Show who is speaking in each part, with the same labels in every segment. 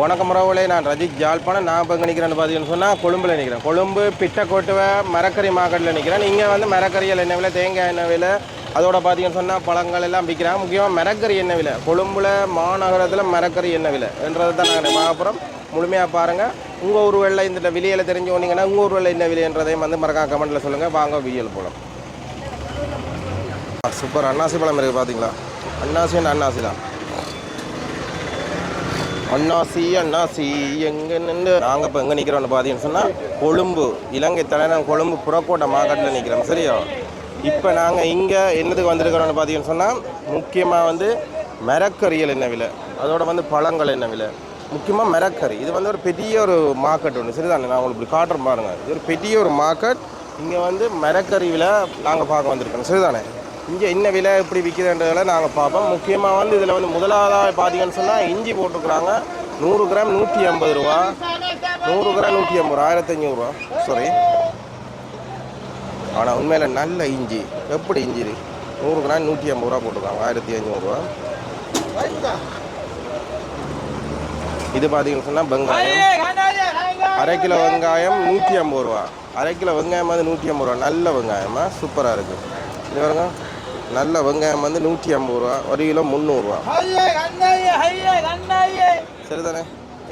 Speaker 1: வணக்கம் ரவுலே நான் ரஜித் ஜாழ்ப்பாணம். நான் இப்போ நிற்கிறேன்னு பார்த்தீங்கன்னு சொன்னால் கொழும்பில் நிற்கிறேன் கொழும்பு பிட்டக்கோட்டுவை மரக்கறி மார்க்கெட்டில் நிற்கிறேன் இங்கே வந்து மரக்கறிகள் என்ன விலை தேங்காய் என்ன விலை அதோட பார்த்தீங்கன்னு சொன்னால் பழங்கள் எல்லாம் விற்கிறாங்க முக்கியமாக மரக்கறி என்ன விலை. கொழும்புல மாநகரத்தில் மரக்கறி என்ன விலைன்றது தான் நாங்கள் பார்க்க முழுமையாக பாருங்கள் உங்கள் ஒரு வெள்ளை இந்த விலையில் தெரிஞ்சு வந்தீங்கன்னா உங்கள் ஒரு வெள்ளை என்ன விலைன்றதையும் வந்து மறக்காம கமெண்ட்டில் சொல்லுங்கள் வாங்க வீடியோவில் போகலாம் சூப்பர். அன்னாசி பழம் இருக்குது பார்த்தீங்களா அன்னாசி அன்னாசி தான். அண்ணாசி அண்ணாசி எங்க நின்று நாங்கள் இப்போ எங்கே நிற்கிறோம்னு பார்த்தீங்கன்னு சொன்னால் கொழும்பு இலங்கை தலைநகரம் கொழும்பு புறக்கோட்டை மார்க்கெட்டில் நிற்கிறோம் சரியா? இப்போ நாங்கள் இங்கே என்னதுக்கு வந்திருக்கிறோம்னு பார்த்தீங்கன்னு சொன்னால் முக்கியமாக வந்து மரக்கறிகள் என்ன விலை? அதோட வந்து பழங்கள் என்ன விலை? முக்கியமாக மரக்கறி. இது வந்து ஒரு பெரிய ஒரு மார்க்கெட் ஒன்று சரிதானே? நான் உங்களுக்கு இப்படி காட்டுறேன் பாருங்கள் இது ஒரு பெரிய ஒரு மார்க்கெட். இங்கே வந்து மரக்கறி விலை நாங்கள் பார்க்க வந்திருக்கோம் சரிதானே? இங்கே என்ன விலை எப்படி விற்கிதுன்றதில் நாங்கள் பார்ப்போம். முக்கியமாக வந்து இதில் வந்து முதலாவதாக பார்த்தீங்கன்னு சொன்னால் இஞ்சி போட்டிருக்குறாங்க நூறு கிராம் நூற்றி ஐம்பது ரூபா. நூறு கிராம் நூற்றி ஐம்பது ரூபா. ஆயிரத்தி ஐநூறுரூவா சாரி ஆனால் உண்மையில் நல்ல இஞ்சி. எப்படி இஞ்சி நூறு கிராம் நூற்றி ஐம்பது ரூபா போட்டிருக்காங்க ஆயிரத்தி அஞ்சூறுரூவா இது பார்த்தீங்கன்னு சொன்னால் வெங்காயம். அரை கிலோ வெங்காயம் நூற்றி ஐம்பது ரூபா. அரை கிலோ வெங்காயம் வந்து நூற்றி ஐம்பது ரூபா. நல்ல வெங்காயமாக சூப்பராக இருக்குது இது பாருங்க. நல்ல வெங்காயம் வந்து நூற்றி ஐம்பது ரூபா ஒரு கிலோ முந்நூறுரூவா சரிதானே?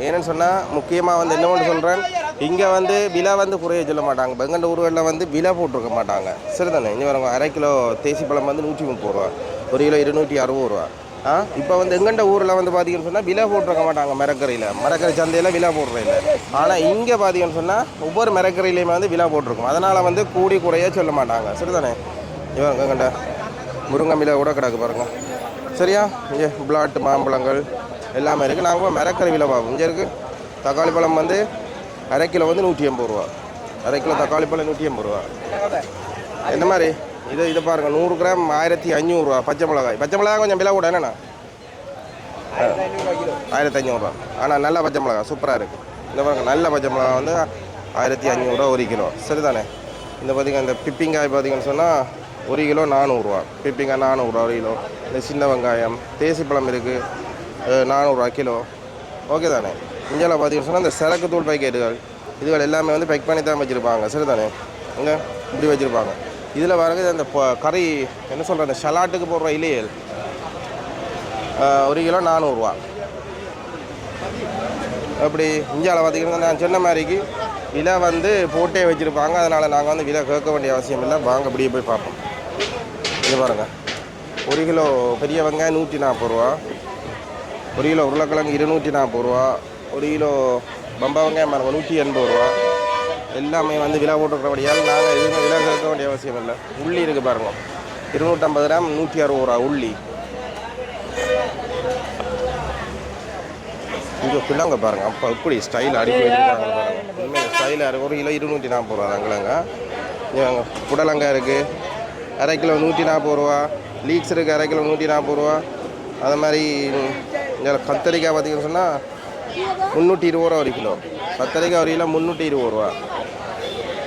Speaker 1: ஏன்னு சொன்னால் முக்கியமாக வந்து என்ன ஒன்று சொல்கிறேன் இங்கே வந்து விலை வந்து குறைய சொல்ல மாட்டாங்க. பெங்கண்ட ஊர்களில் வந்து விலை போட்டிருக்க மாட்டாங்க. சரிதானே? இங்கே வரவங்க அரை கிலோ தேசி பழம் வந்து நூற்றி முப்பது ரூபா ஒரு கிலோ இருநூற்றி அறுபது ரூபா. ஆ? இப்போ வந்து எங்கண்ட ஊரில் வந்து பார்த்தீங்கன்னு சொன்னால் விலை போட்டிருக்க மாட்டாங்க மரக்கறியில் மரக்கறி சந்தையில் விலை போடுறதில்ல. ஆனால் இங்கே பார்த்தீங்கன்னு சொன்னால் ஒவ்வொரு மரக்கறியிலையுமே வந்து விலை போட்டிருக்கும். அதனால் வந்து கூடி குறைய சொல்ல மாட்டாங்க. சரிதானே? இவங்க எங்கண்ட முருங்கை மிளகு கூட கிடக்கு பாருங்க. சரியா? இங்கே பிளாட்டு மாம்பழங்கள் எல்லாமே இருக்குது நாங்கள் மரக்கறிவியில் பார்ப்போம் இங்கே இருக்குது தக்காளி பழம் வந்து அரை கிலோ வந்து நூற்றி எண்பது ரூபா. அரை கிலோ தக்காளி பழம் நூற்றி எண்பது ரூபா. என்ன மாதிரி? இது இதை பாருங்கள் நூறு கிராம் ஆயிரத்தி அஞ்சூறுரூவா பச்சை மிளகாய். பச்சை மிளகாய் கொஞ்சம் விலை கூட என்னண்ணா? ஆயிரத்தி அஞ்சூறுரூவா ஆனால் நல்ல பச்சை மிளகாய். சூப்பராக இருக்குது இந்த பாருங்கள் நல்ல பச்சை மிளகாய் வந்து ஆயிரத்தி அஞ்சூறுரூவா ஒரு கிலோ. சரிதானே? இந்த பார்த்திங்க இந்த பிப்பிங்காய் பார்த்தீங்கன்னு சொன்னால் ஒரு கிலோ நானூறுரூவா. பிப்பிங்காய் நானூறுரூவா ஒரு கிலோ. இந்த சின்ன வெங்காயம் தேசி பழம் இருக்குது நானூறுரூவா கிலோ. ஓகே தானே? இந்தியாவில் பார்த்தீங்கன்னு சொன்னால் இந்த சரக்கு தூள் பேக்கெட்டுகள் இதுகள் எல்லாமே வந்து பேக் பண்ணி தான் வச்சுருப்பாங்க சரிதானே இங்கே இப்படி வச்சுருப்பாங்க. இதில் வரது அந்த கறி என்ன சொல்கிற அந்த ஷலாட்டுக்கு போடுற இலையல் ஒரு கிலோ நானூறுரூவா. அப்படி இந்தியாவில் பார்த்தீங்கன்னா நான் சொன்ன மாதிரிக்கு விலை வந்து போட்டே வச்சுருப்பாங்க. அதனால் நாங்கள் வந்து விலை கேட்க வேண்டிய அவசியம் இல்லை. வாங்க அப்படியே போய் பார்ப்போம். இது பாருங்க. ஒரு கிலோ பெரிய வெங்காயம் நூற்றி நாற்பது ரூபா. ஒரு கிலோ உருளைக்கிழங்கு இருநூற்றி நாற்பது ரூபா. ஒரு கிலோ பம்பா வெங்காயம் பாருங்க நூற்றி எண்பது ரூபா. எல்லாமே வந்து விலை போட்டுருக்கிறபடியால் நாங்கள் எதுவுமே விலை கேட்க வேண்டிய அவசியம் இல்லை. உள்ளி இருக்குது பாருங்க. இருநூற்றம்பது கிராம் நூற்றி அறுபது ரூபா உள்ளி. இங்கே பிள்ளைங்க பாருங்க அப்போ எப்படி ஸ்டைல் அடிக்க வச்சுருக்காங்க பாருங்க. உண்மையாக ஸ்டைலாக இருக்குது ஒரு கிலோ இருநூற்றி நாற்பது ரூபா தாங்களாங்க இங்கே புடலங்காய் இருக்குது அரை கிலோ நூற்றி நாற்பது ரூபா. லீக்ஸ் இருக்குது அரை கிலோ நூற்றி நாற்பது ரூபா. அது மாதிரி இங்கே கத்தரிக்காய் பார்த்தீங்கன்னு சொன்னால் முந்நூற்றி இருபது ரூபா ஒரு கிலோ. கத்தரிக்காய் ஒரு கிலோ முந்நூற்றி இருபது ரூபா.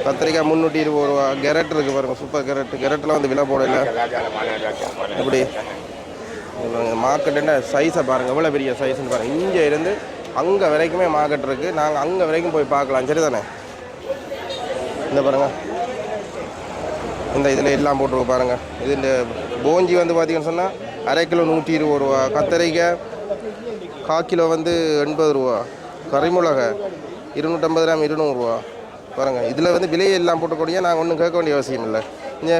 Speaker 1: கத்திரிக்காய் முந்நூற்றி இருபது ரூபா. கெரட் இருக்குது பாருங்கள் சூப்பர் கெரட் கெரட்லாம் வந்து விலை போடல. எப்படி? மார்க்கெட்டுன்ற சைஸை பாருங்கள் எவ்வளோ பெரிய சைஸ்ன்னு பாருங்கள் இங்கே இருந்து அங்கே வரைக்குமே மார்க்கெட் இருக்குது நாங்கள் அங்கே வரைக்கும் போய் பார்க்கலாம். சரி தானே இந்த பாருங்கள் இந்த இதில் எல்லாம் போட்டுருக்கு பாருங்கள் இது இந்த போஞ்சி வந்து பார்த்தீங்கன்னு சொன்னால் அரை கிலோ நூற்றி இருபது ரூபா. கத்தரிக்காய் கால் கிலோ வந்து எண்பது ரூபா. கறிமிளகை இருநூற்றம்பது கிராம் இருநூறுவா பாருங்கள் இதில் வந்து விலையை எல்லாம் போட்டுக்கூடிய நாங்கள் ஒன்றும் கேட்க வேண்டிய அவசியம் இல்லை. இங்கே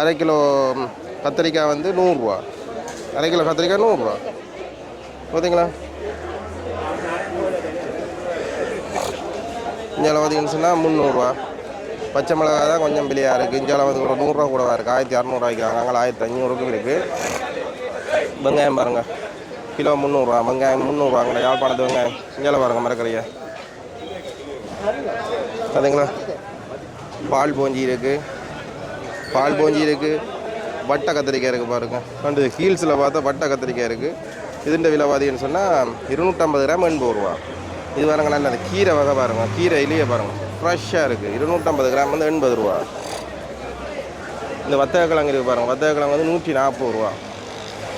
Speaker 1: அரை கிலோ கத்திரிக்காய் வந்து நூறுரூவா அரை கிலோ கத்திரிக்காய் நூறுரூவா பார்த்தீங்களா? இங்கே பார்த்தீங்கன்னு சொன்னால் முந்நூறுரூவா பச்சை மிளகா தான் கொஞ்சம் பிள்ளையாக இருக்குது இஞ்சால வந்து ஒரு நூறுரூவா கூடவா இருக்குது ஆயிரத்தி இரநூறுவா விற்கிறாங்க. ஆயிரத்தி ஐநூறுக்கும் இருக்குது வெங்காயம் பாருங்கள் கிலோ முந்நூறுரூவா வெங்காயம் முந்நூறுரூவாங்க யாழ்ப்பாணத்து வெங்காயம். இஞ்சால பாருங்கள் மரக்கறியை பார்த்தீங்களா பால் போஞ்சி இருக்குது பால் போஞ்சி இருக்குது வட்டை கத்திரிக்காய் இருக்குது பாருங்கள் ரெண்டு ஹீல்ஸில் பார்த்தா வட்டை கத்திரிக்காய் இருக்குது இதுண்ட விலை பார்த்தீங்கன்னு சொன்னால் இருநூற்றம்பது கிராம் எண்பது ரூபா. இது பாருங்க நல்ல அந்த கீரை வகை பாருங்கள் கீரை இலையே பாருங்கள் ஃப்ரெஷ்ஷாக இருக்குது இருநூற்றம்பது கிராம் வந்து எண்பது ரூபா. இந்த வத்தக கிழங்கு இருக்குது பாருங்கள் வத்தக கிழங்கு வந்து நூற்றி நாற்பது ரூபா.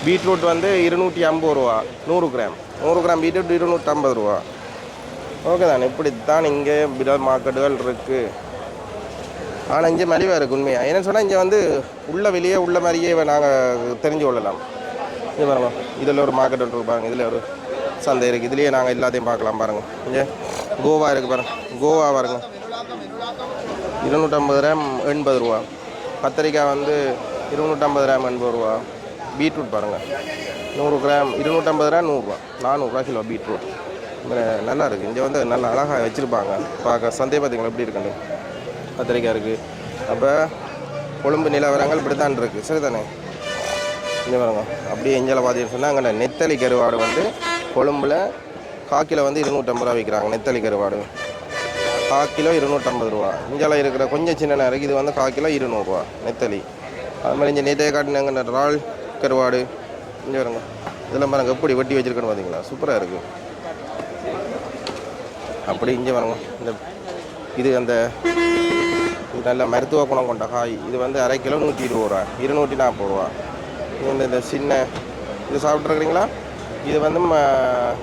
Speaker 1: பீட்ரூட் வந்து இருநூற்றி ஐம்பது ரூபா. நூறு கிராம். நூறு கிராம் பீட்ரூட் இருநூற்றம்பது ரூபா. ஓகே தானே. இப்படி தான் இங்கே பிடல் மார்க்கெட்டுகள் இருக்குது ஆனால் இங்கே மலிவாக இருக்குது உண்மையாக என்னென்னு சொன்னால் இங்கே வந்து உள்ள வெளியே உள்ள மாதிரியே நாங்கள் தெரிஞ்சு கொள்ளலாம். இது பாருங்கள் இதில் ஒரு மார்க்கெட் இருக்குது பாருங்க. இதில் ஒரு சந்தை இருக்குது இதுலேயே நாங்கள் எல்லாத்தையும் பார்க்கலாம் பாருங்கள் இங்கே கோவா இருக்குது பாருங்கள் கோவா பாருங்கள் இருநூற்றம்பது கிராம் எண்பது ரூபா. கத்திரிக்காய் வந்து இருநூற்றம்பது கிராம் எண்பது ரூபா. பீட்ரூட் பாருங்கள் நூறு கிராம் இருநூற்றம்பது கிராம் நூறுரூவா நானூறுரூவா கிலோ பீட்ரூட். நல்லா இருக்குது இங்கே வந்து நல்லா அழகாக வச்சுருப்பாங்க. பார்க்க சந்தை பார்த்திங்களா எப்படி இருக்குன்னு கத்திரிக்காய் இருக்குது அப்போ கொழும்பு நிலவரங்கள் இப்படி தான் இருக்குது சரிதானே? இங்கே வரங்க அப்படியே எஞ்சால பார்த்தீங்கன்னு சொன்னால் அங்கே நெத்தலி கருவாடு வந்து கொழும்பில் காக்கில் வந்து இருநூற்றம்பது ரூபா விற்கிறாங்க நெத்தலி கருவாடு. கால் கிலோ இருநூற்றம்பது ரூபா. இஞ்சால இருக்கிற கொஞ்சம் சின்ன நேரம் இது வந்து கால் கிலோ இருநூறுவா நெத்தலி. அது மாதிரி இங்கே நேற்றைய காட்டினாங்க இறால் கருவாடு இங்கே வருங்க இதெல்லாம் பாருங்க எப்படி வெட்டி வச்சுருக்கேன்னு பார்த்தீங்களா சூப்பராக இருக்குது அப்படி இங்கே வருங்க இந்த இது அந்த நல்ல மருத்துவ குணம் கொண்ட காய். இது வந்து அரை கிலோ நூற்றி இருபது ரூபா இருநூற்றி நாற்பது ரூபா. இந்த இந்த சின்ன இது சாப்பிட்ருக்குறீங்களா இது வந்து ம-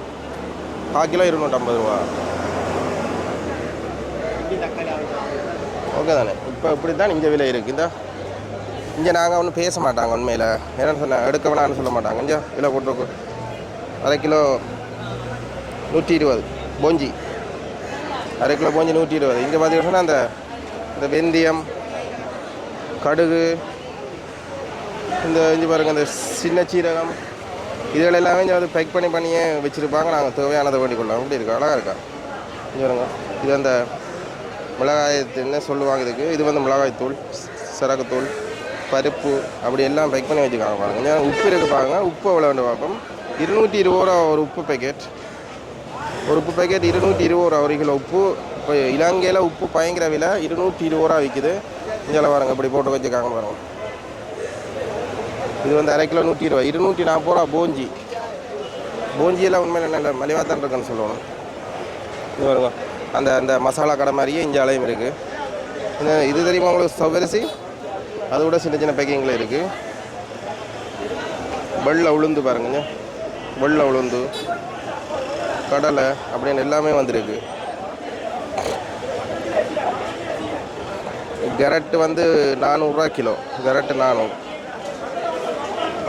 Speaker 1: கால் கிலோ இருநூற்றம்பது ரூபா. ஓகே தானே. இப்போ இப்படி தான் இங்கே விலை இருக்குது இந்த இங்கே நாங்கள் ஒன்றும் பேச மாட்டாங்க உண்மையில். என்னென்னு சொன்னால் எடுக்க வேணாம்னு சொல்ல மாட்டாங்க. இங்கே விலை போட்டுருக்கு. அரை கிலோ நூற்றி இருபது. போஞ்சி. அரை கிலோ போஞ்சி நூற்றி இருபது. இங்கே பார்த்தீங்கன்னா அந்த இந்த வெந்தயம் கடுகு இந்த இஞ்சி பாருங்கள் இந்த சின்ன சீரகம் இதுகள் எல்லாமே இங்கே வந்து பேக் பண்ணி பண்ணியே வச்சுருப்பாங்க. நாங்கள் தேவையானதை வேண்டிக்கொள்ளலாம். அப்படி இருக்கா? அழகாக இருக்கா? இங்கே பாருங்க. இது அந்த மிளகாயத்துன்னு சொல்லுவாங்க இதுக்கு. இது வந்து மிளகாய் தூள் சரக்குத்தூள் பருப்பு அப்படி எல்லாம் பேக் பண்ணி வச்சுக்காங்க பாருங்க. இங்க உப்பு இருக்கு பாருங்க. உப்பு எவ்வளோ வேண்டு பார்ப்போம். இருநூற்றி இருபது ரூபா ஒரு உப்பு பேக்கெட் ஒரு உப்பு பேக்கெட் இருநூற்றி இருபது ரூபா ஒரு கிலோ உப்பு. இப்போ இலங்கையில் உப்பு பயங்கர விலை. இருநூற்றி இருபது ரூபா விற்கிது இதில் பாருங்க இப்படி போட்டு வச்சுக்காங்க பாருங்க. இது வந்து அரை கிலோ நூற்றி இருபது இருநூற்றி நாற்பது ரூபா போஞ்சி. போஞ்சியெல்லாம் உண்மையில் நல்ல மலிவாக தான் இருக்குன்னு சொல்லணும் இது பாருங்க. அந்த அந்த மசாலா கடை மாதிரியே இங்கே அலையும் இருக்குது இது தெரியுமா உங்களுக்கு சவரிசி அது கூட சின்ன சின்ன பேக்கிங்கில் இருக்குது வெள்ளை உளுந்து பாருங்க. வெள்ளை உளுந்து கடலை அப்படின்னு எல்லாமே வந்திருக்கு. கரட்டு வந்து நானூறுரூவா கிலோ. கரட்டு நானூறு.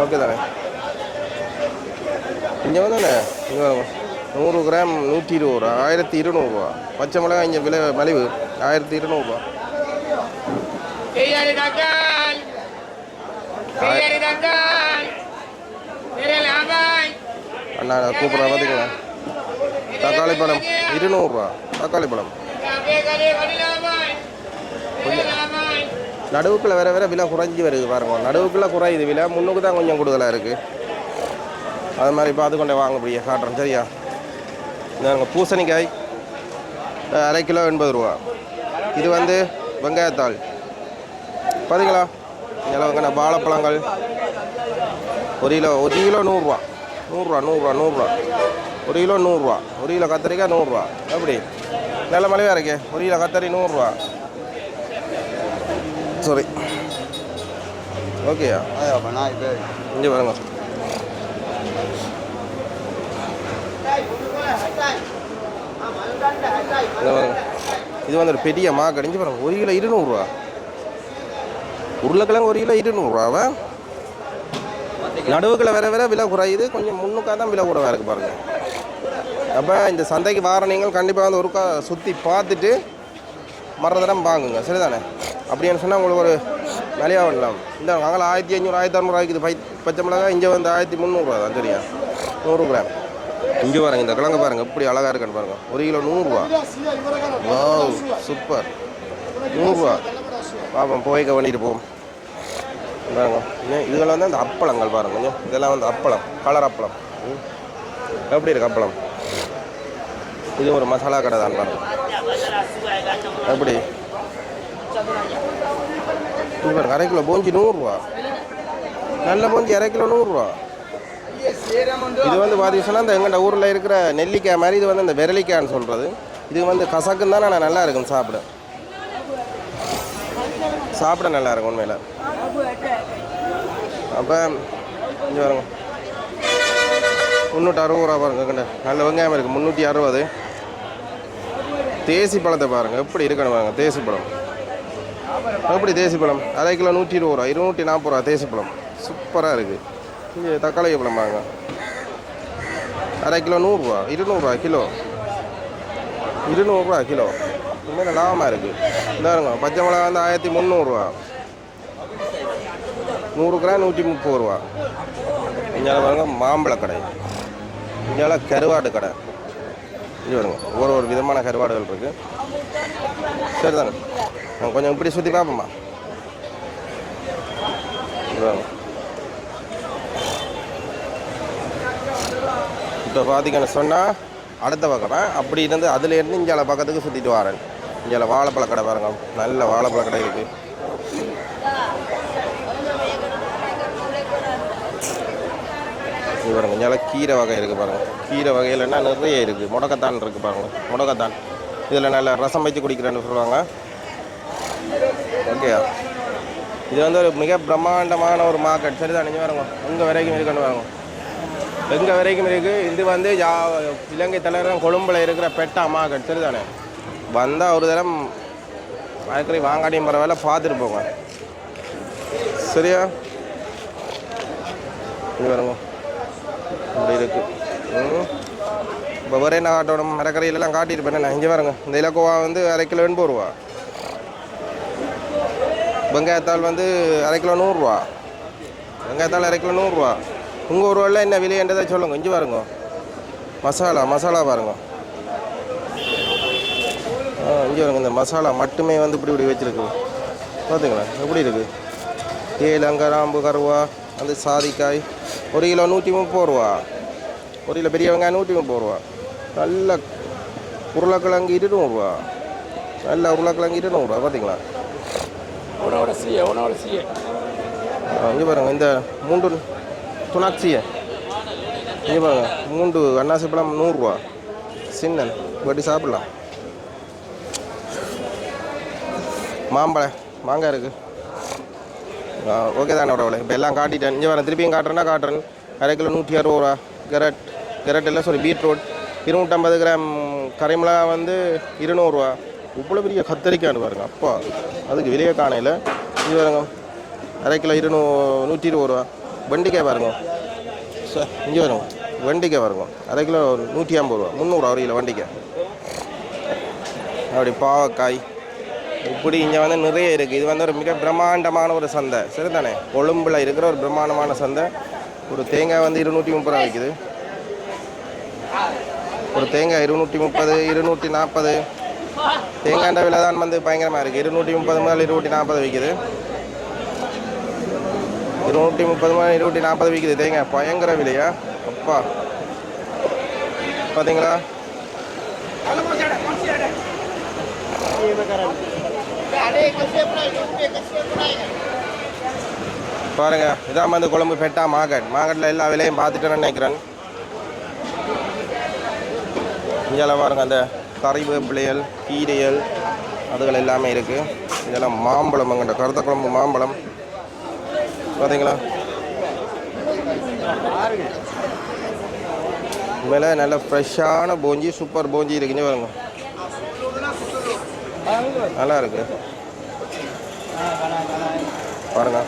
Speaker 1: ஓகே தானே? இங்கே வந்து இங்கே நூறு கிராம் நூற்றி இருபது ரூபா. ஆயிரத்தி இருநூறுவா பச்சை மிளகாய் இங்கே விலை மலிவு. ஆயிரத்தி இருநூறுவா
Speaker 2: Hawaii.
Speaker 1: அண்ணா கூப்பிட்றேன் பார்த்தீங்களா தக்காளி பழம் இருநூறுவா தக்காளி பழம். நடுவுக்குள்ள வேற வேற விலை குறைஞ்சி வருது பாருங்க. நடுவுக்குள்ள குறையுது விலை. முன்னுக்கு தான் கொஞ்சம் கூடுதலாக இருக்குது அது மாதிரி பார்த்து கொண்டே வாங்க முடியும் காட்டுறேன். சரியா? இந்தாங்க பூசணிக்காய் அரை கிலோ எண்பது ரூபா. இது வந்து வெங்காயத்தாள். பார்த்தீங்களா இதில் வாழைப்பழங்கள் ஒரு கிலோ ஒரு கிலோ நூறுரூவா நூறுரூவா நூறுரூவா நூறுரூவா ஒரு கிலோ நூறுரூவா ஒரு கிலோ கத்திரிக்காய் நூறுரூவா எப்படி? நல்ல மலிவாக இருக்கே. ஒரு கிலோ கத்தரி நூறுரூவா சாரி ஓகேயா இங்கே பாருங்க இங்க பாருங்க. இது வந்து ஒரு பெரிய மா கடிஞ்சு பாருங்க. ஒரு கிலோ இருநூறுவா. உருளைக்கிழங்கு ஒரு கிலோ இருநூறுவாவா நடுவுக்குள்ள வேற வேற விலை குறையுது. கொஞ்சம் முன்னுக்காக தான் விலை குறைவாக இருக்குது பாருங்க. அப்போ இந்த சந்தைக்கு வார நீங்கள் கண்டிப்பாக வந்து ஒருக்கா சுற்றி பார்த்துட்டு மறு வாங்குங்க. சரிதானே? அப்படின்னு சொன்னால் உங்களுக்கு ஒரு விலையாக வரலாம். இந்த வாங்கலாம் ஆயிரத்தி ஐநூறு ஆயிரத்தி அறநூறுவாய்க்கு ஆகிக்குது. பை பச்சை மிளகா இங்கே வந்து ஆயிரத்தி முந்நூறுரூவா தான். சரியா? நூறு கிராம். இங்கே பாருங்க இந்த கிழங்கு பாருங்கள் எப்படி அழகாக இருக்குன்னு பாருங்கள் ஒரு கிலோ நூறுரூவா. Wow super. நூறுரூவா. பாப்போம் போய் கவனிட்டு போவோம். பாருங்க இதெல்லாம் வந்து அந்த அப்பளங்கள் பாருங்க கொஞ்சம் இதெல்லாம் வந்து அப்பளம் கலர் அப்பளம். ம். எப்படி இருக்கு அப்பளம்? இது ஒரு மசாலா கடை தான் பாருங்க. எப்படி? இது பாருங்க அரை கிலோ போஞ்சி நூறுரூவா. நல்ல போஞ்சி அரை கிலோ நூறுரூவா. இது வந்து பார்த்தீங்கன்னா இந்த எங்கள்கிட்ட ஊரில் இருக்கிற நெல்லிக்காய் மாதிரி இது வந்து இந்த விரலிக்காய்ன்னு சொல்கிறது இது வந்து கசக்குன்னு தான் ஆனால் நல்லா இருக்கும் சாப்பிட. சாப்பிட நல்லா இருக்கும் உண்மையில். அப்போ இங்கே வருங்க முந்நூற்றி அறுபது ரூபா பாருங்க நல்ல வெங்காயம் இருக்குது முந்நூற்றி அறுபது தேசி பழத்தை பாருங்கள் எப்படி இருக்கணும் பாருங்க தேசி பழம். எப்படி தேசி பழம்? அரை கிலோ நூற்றி இருபது ரூபா இருநூற்றி நாற்பது ரூபா தேசி பழம். சூப்பராக இருக்குது இங்கே தக்காளி பழம் அரை கிலோ நூறுரூவா இருநூறுவா கிலோ. இருநூறுவா கிலோ. இனிமேல் லாபமாக இருக்குது இந்தாருங்க பச்சை மிளகா வந்து ஆயிரத்தி முந்நூறுரூவா நூறு கிராம் நூற்றி முப்பது ரூபா. இங்கே பாருங்க மாம்பழ கடை. இங்கே கருவாடு கடை. இது வருங்க ஒரு ஒரு விதமான கருவாடுகள் இருக்குது சரி தானே கொஞ்சம் இப்படி சுற்றி பார்ப்போம்மா இங்க பாருங்க. இப்போ பார்த்தீங்கன்னு சொன்னால் அடுத்த பக்கம் அப்படி இருந்து அதுலேருந்து இஞ்சால பக்கத்துக்கு சுற்றிட்டு வரேன். இங்கே வாழைப்பழ கடை பாருங்க நல்ல வாழைப்பழ கடை இருக்குது இது பாருங்க இஞ்சால கீரை வகை இருக்குது பாருங்கள் கீரை வகையிலன்னா நிறைய இருக்குது முடக்கத்தான் இருக்குது பாருங்கள் முடக்கத்தான் இதில் நல்ல ரசம் வச்சு குடிக்கிறேன்னு சொல்லுவாங்க. ஓகேயா? இது வந்து ஒரு மிக பிரம்மாண்டமான ஒரு மார்க்கெட் சரிதான் நீங்கள் பாருங்க உங்கள் வரைக்கும் இருக்கணும் வாங்க எங்கே வரைக்கும் இருக்குது இது வந்து யா இலங்கை தலைநகரம் கொழும்பில் இருக்கிற பெட்டா மார்க்கெட் சரிதானே வந்தால் ஒரு தரம் அதுக்கறி வாங்காட்டியும் பரவாயில்ல பார்த்துட்டு போங்க. சரியா? இது வருங்க இப்படி இருக்கு. ம். இப்போ வேறு என்ன காட்டணும் மரக்கரையிலலாம் காட்டியிருப்பேன் நான் இங்கே பாருங்க. இந்த இலக்குவா வந்து அரை கிலோ எண்பது ரூபா. வெங்காயத்தாள் வந்து அரை கிலோ நூறுரூவா வெங்காயத்தாள் அரை கிலோ நூறுரூவா உங்கள் ஊரில் என்ன விலைன்றதை சொல்லுங்க. இஞ்சி பாருங்க. மசாலா மசாலா பாருங்க. ஆ இங்கே பாருங்க. இந்த மசாலா மட்டுமே வந்து இப்படி இப்படி வச்சுருக்கு. பார்த்துங்களா எப்படி இருக்குது ஏலங்க ராம்பு கருவா அந்த சாதிக்காய் ஒரு கிலோ நூற்றி முப்பது ரூபா. ஒரு கிலோ பெரிய வெங்காயம் நூற்றி முப்பது ரூபா. நல்ல உருளைக்கிழங்கு இருநூறுவா நல்ல உருளைக்கிழங்கு இருநூறுவா பார்த்தீங்களா
Speaker 2: உன்னோட சீய உன்னோட சீய
Speaker 1: இங்கே பாருங்க. இந்த மூன்று துணாக்சியை இங்கே பாருங்க மூன்று அன்னாசி பழம் நூறுரூவா. சின்னன் வட்டி சாப்பிடலாம். மாம்பழம் மாங்காய் இருக்குது ஓகே தானே உடவுல இப்போ எல்லாம் காட்டிட்டேன். இங்கே வரேன் திருப்பியும் காட்டுறேன்னா காட்டுறேன். அரை கிலோ நூற்றி அறுபது ரூபா கெரட் கெரட் இல்லை சாரி பீட்ரூட். இருநூற்றம்பது கிராம் கரைமிளகா வந்து இருநூறுவா. இவ்வளோ பெரிய கத்தரிக்கான்னு பாருங்க அப்பா. அதுக்கு விலையை காணையில் இது பாருங்க அரை கிலோ இருநூ நூற்றி இருபது ரூபா வெண்டிக்காய் பாருங்க. சார் இங்கே வருங்க வெண்டிக்காய் பாருங்க. அரை கிலோ நூற்றி ஐம்பது ரூபா. முந்நூறுவா ஒரு கிலோ வெண்டிக்காய் அப்படி பாவக்காய். இப்படி இங்கே வந்து நிறைய இருக்குது இது வந்து ஒரு மிக பிரம்மாண்டமான ஒரு சந்தை. சரிதானே? கொழும்பில் இருக்கிற ஒரு பிரம்மாண்டமான சந்தை. ஒரு தேங்காய் வந்து இருநூற்றி முப்பது ரூபா விற்குது ஒரு தேங்காய் இருநூற்றி முப்பது இருநூற்றி நாற்பது தேங்காய் விலை தான் வந்து பயங்கரமாக இருக்குது இருநூற்றி முப்பது முதல் இருநூற்றி நாற்பது விற்குது இருநூற்றி முப்பது மணி இருநூற்றி நாற்பது விற்குது தேங்க பயங்கர விலையா? அப்பா. பார்த்தீங்களா பாருங்க இதான் வந்து கொழம்பு பெட்டா மார்க்கெட். மார்க்கெட்டில் எல்லா விலையும் பார்த்துட்டேன்னு நினைக்கிறேன். இங்கெல்லாம் பாருங்க அந்த கறிவேப்பிலையல் கீரையல் அதுகள் எல்லாமே இருக்குது இதெல்லாம் மாம்பழம் அங்கே கருத்த குழம்பு மாம்பழம். பார்த்தீங்களா மேலே நல்ல ஃப்ரெஷ்ஷான போஞ்சி சூப்பர் போஞ்சி இருக்குங்க பாருங்க. நல்லா இருக்கு. பாருங்க.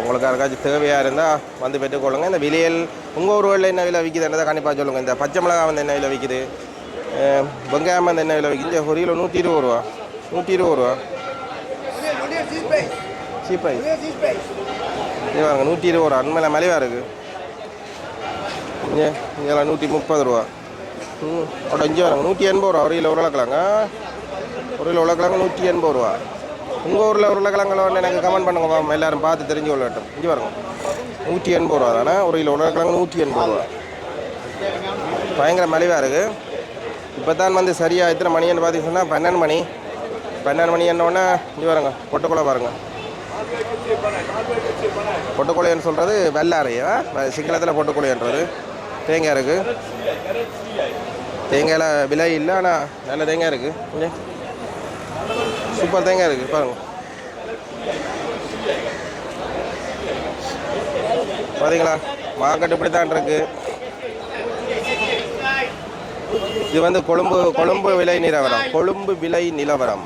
Speaker 1: உங்களுக்கு யாருக்காச்சும் தேவையாக இருந்தால் வந்து பெற்றுக்கொள்ளுங்க. இந்த விலையில் உங்கள் ஊர்களில் என்ன விலை விற்கிதுன்றதை கண்டிப்பாக சொல்லுங்கள் இந்த பச்சை மிளகா வந்து என்ன விலை விற்கிது வெங்காயம் வந்து என்ன விலை விற்கிது ஒரு கிலோ நூற்றி இருபது ரூபா. நூற்றி இருபது ரூபா. சீப்பாய் இது பாருங்க நூற்றி இருபது ரூபா. அண்மையில் மலிவாக இருக்குது இங்கே இங்கெல்லாம் நூற்றி முப்பது ரூபா. ம் அவ்வளோ இங்கே வராங்க நூற்றி எண்பது ரூபா. ஒரு கிலோ உருளைக்கிழங்க? ஒரு கிலோ உருளைக்கிழங்கு நூற்றி எண்பது ரூபா. உங்கள் ஊரில் உருளைக்கிழங்குல வந்து எனக்கு கமெண்ட் பண்ணுங்க மேம் எல்லாரும் பார்த்து தெரிஞ்சு கொள்ளட்டும். இங்கே வரணும் நூற்றி எண்பது ரூபா தானே? ஒரு கிலோ உருளைக்கிழங்கு நூற்றி எண்பது ரூபா. பயங்கர மலிவாக இருக்குது இப்போ தான் வந்து சரியாக எத்தனை மணின்னு பார்த்தீங்கன்னா பன்னெண்டு மணி. பன்னெண்டு மணி என்னோடனே இங்கே வரங்க பொட்டுக்குள்ளே பாருங்கள் பொட்டுக்குழைன்னு சொல்கிறது வெள்ளாரையா சிங்களத்தில் பொட்டுக்குழைன்றது. தேங்காய் இருக்குது தேங்காயில் விலை இல்லை ஆனால் நல்ல தேங்காய் இருக்குது சூப்பர் தேங்காய் இருக்குது பாருங்க. பார்த்தீங்களா மார்க்கெட் இப்படி தான் இருக்கு. இது வந்து கொழும்பு கொழும்பு விலை நிலவரம். கொழும்பு விலை நிலவரம்.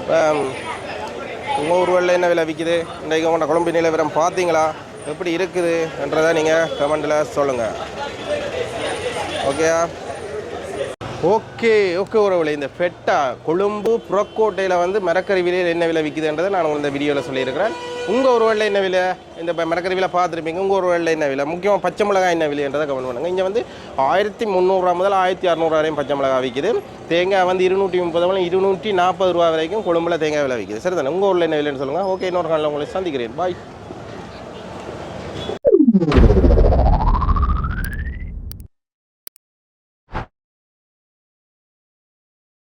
Speaker 1: இப்போ உங்கள் ஊர்களில் என்ன விலை விற்கிது? இன்றைக்கு உங்களோட கொழும்பு நிலவரம் பார்த்தீங்களா? எப்படி இருக்குது என்றதை நீங்கள் கமெண்டில் சொல்லுங்கள் ஓகேயா ஓகே ஓகே உறவுல இந்த ஃபெட்டா கொழும்பு புறக்கோட்டையில் வந்து மரக்கறி விலையில் என்ன விலை விற்கிதுன்றதை நான் உங்களுக்கு இந்த வீடியோவில் சொல்லியிருக்கிறேன். உங்கள் ஒரு ஒருவேளில் என்ன விலை? இந்த மரக்கறி விலை பார்த்துருப்பீங்க. உங்கள் ஒரு ஒருவேளில் என்ன விலை? முக்கியமாக பச்சை மிளகாய் என்ன விலைன்றதை கமெண்ட் பண்ணுங்கள் இங்கே வந்து ஆயிரத்தி முந்நூறுரூவா முதல் ஆயிரத்தி அறநூறுவா வரையும் பச்சை மிளகாய் விற்கிது தேங்காய் வந்து இருநூற்றி முப்பது முதல் இருநூற்றி நாற்பது ரூபா வரைக்கும் கொழும்புல தேங்காய் விலை விற்கிது சரி தானே உங்கள் ஊரில் என்ன விலைன்னு சொல்லுங்கள் ஓகே இன்னொரு காலையில் உங்களை சந்திக்கிறேன். பாய்